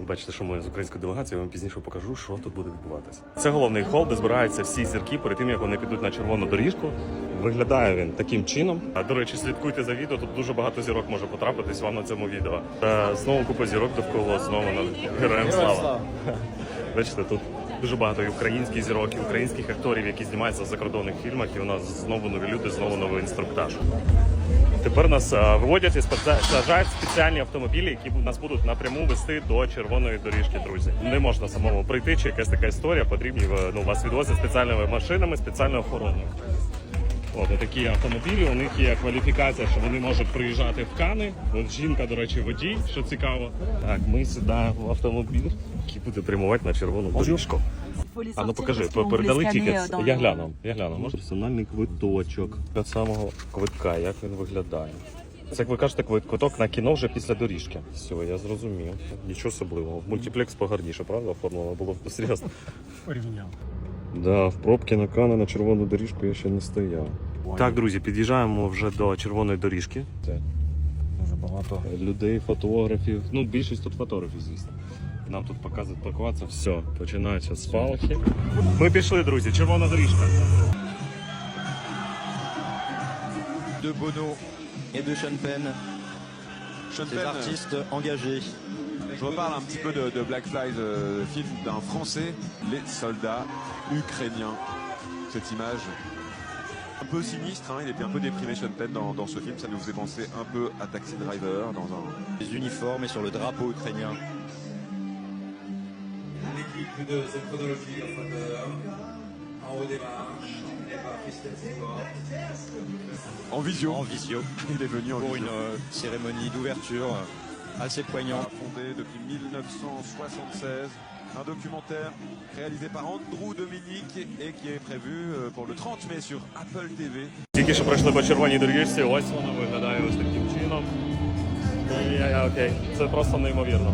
Бачите, що ми з українською делегацією я вам пізніше покажу, що тут буде відбуватися. Це головний хол, де збираються всі зірки перед тим, як вони підуть на червону доріжку. Виглядає він таким чином. А до речі, слідкуйте за відео. Тут дуже багато зірок може потрапитись вам на цьому відео. Е, Знову купа зірок довкола знову на героям слава. Бачите, тут дуже багато і українських зірок, і українських акторів, які знімаються в закордонних фільмах. І у нас знову нові люди, знову новий інструктаж. Тепер нас е, виводять і сажають спеціальні автомобілі, які нас будуть напряму вести до червоної доріжки. Друзі, не можна самому прийти, чи якась така історія. Потрібні ну вас відвозять спеціальними машинами, спеціальною охороною. От такі автомобілі. У них є кваліфікація, що вони можуть приїжджати в Кани. От жінка, до речі, водій, що цікаво. Так, ми сідаємо в автомобіль, який буде прямувати на червону доріжку. А ну покажи, передали тікет. Я гляну, я гляну. Може персональний квиточок від самого квитка, як він виглядає. Це як ви кажете, квиток на кіно вже після доріжки. Все, я зрозумів. Нічого особливого. Мультиплекс погарніше, правда? Оформлено було серйозно. Порівняв. Да, в пробки на Кани на червону доріжку я ще не стояв. Так, друзі, під'їжджаємо вже до червоної доріжки. Це Дуже багато. людей, фотографів. Ну, більшість тут фотографів, звісно. Нам тут показують паркуватися. Все, починаються спалахи. Ми пішли, друзі, червона доріжка. de Bono et de Sean Penn, Sean des Penn, artistes engagés. je reparle un petit peu de, de Black Flies, euh, film d'un Français, les soldats ukrainiens. Cette image un peu sinistre, hein, il était un peu déprimé Sean Penn dans, dans ce film, ça nous faisait penser un peu à Taxi Driver dans un... Les uniformes et sur le drapeau ukrainien. L'équipe de cette chronologie en faveur, en haut des marches. En visio, En visio il est venu en pour visio. une euh, cérémonie d'ouverture euh, assez poignante. Fondé depuis 1976, un documentaire réalisé par Andrew Dominique et qui est prévu euh, pour le 30 mai sur Apple TV. Тільки що пройшли по червоній доріжці, ось вона виглядає ось таким чином. І, я- я- окей, це просто неймовірно.